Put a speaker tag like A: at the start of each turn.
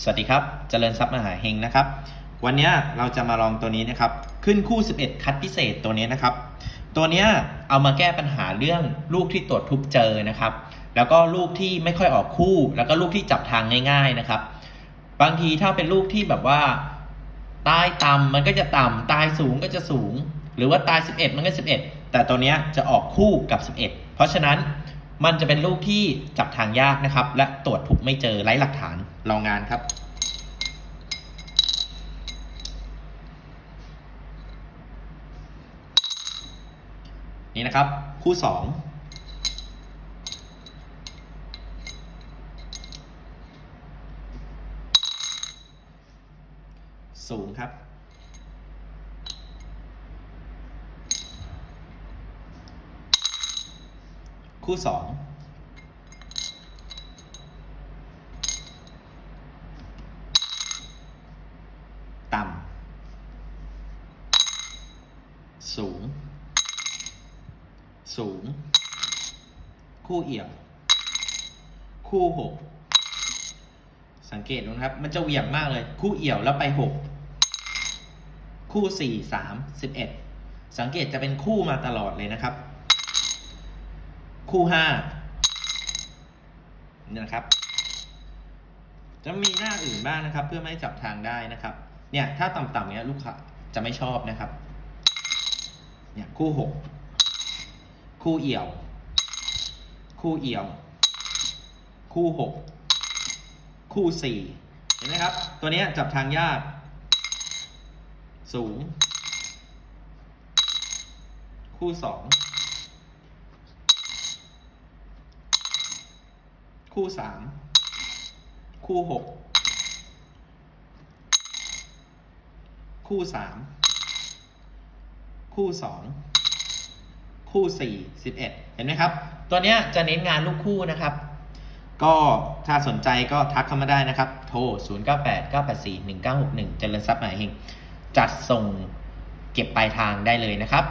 A: สวัสดีครับเจริญทรัพย์มหาเฮงนะครับ วันนี้เราจะมาลองตัวนี้นะครับ ขึ้นคู่ 11 คัดพิเศษตัวนี้นะครับ ตัวนี้เอามาแก้ปัญหาเรื่องลูกที่ตรวจทุบเจอนะครับ แล้วก็ลูกที่ไม่ค่อยออกคู่ แล้วก็ลูกที่จับทางง่าย ๆนะครับ บางทีถ้าเป็นลูกที่แบบว่าใต้ต่ำมันก็จะต่ำตายสูงก็จะสูง หรือว่าตาย 11 มันก็ 11 แต่ตัวนี้จะออกคู่กับ 11 เพราะฉะนั้น มันจะเป็นลูกที่จับทางยากนะครับ และตรวจทุบไม่เจอไร้หลักฐานลองงานครับ นี่นะครับ คู่ 2สูงครับ คู่สองต่ำสูง สูง คู่เอี่ยวคู่หกสังเกตดูนะครับ มันจะเหวี่ยงมากเลย คู่เอี่ยวแล้วไปหกคู่สี่สามสิบเอ็ดสังเกตจะเป็นคู่มาตลอดเลยนะครับ คู่ห้านี่นะครับ จะมีหน้าอื่นบ้างนะครับ เพื่อไม่ให้จับทางได้นะครับ เนี่ยถ้าต่ำๆเนี้ยลูกค้าจะไม่ชอบนะครับ เนี่ยคู่หกคู่เอี่ยว คู่เอี่ยว คู่หกคู่สี่เห็นไหมครับ ตัวเนี้ยจับทางยาก สูง คู่สอง คู่สามคู่หกคู่สามคู่สองคู่สี่สิบเอ็ดเห็นไหมครับ ตัวเนี้ยจะเน้นงานลูกคู่นะครับ ก็ถ้าสนใจก็ทักเข้ามาได้นะครับ โทร 0 9 8 9 8 4 1 9 6 1 เจริญทรัพย์หมายเฮงจัดส่งเก็บปลายทางได้เลยนะครับ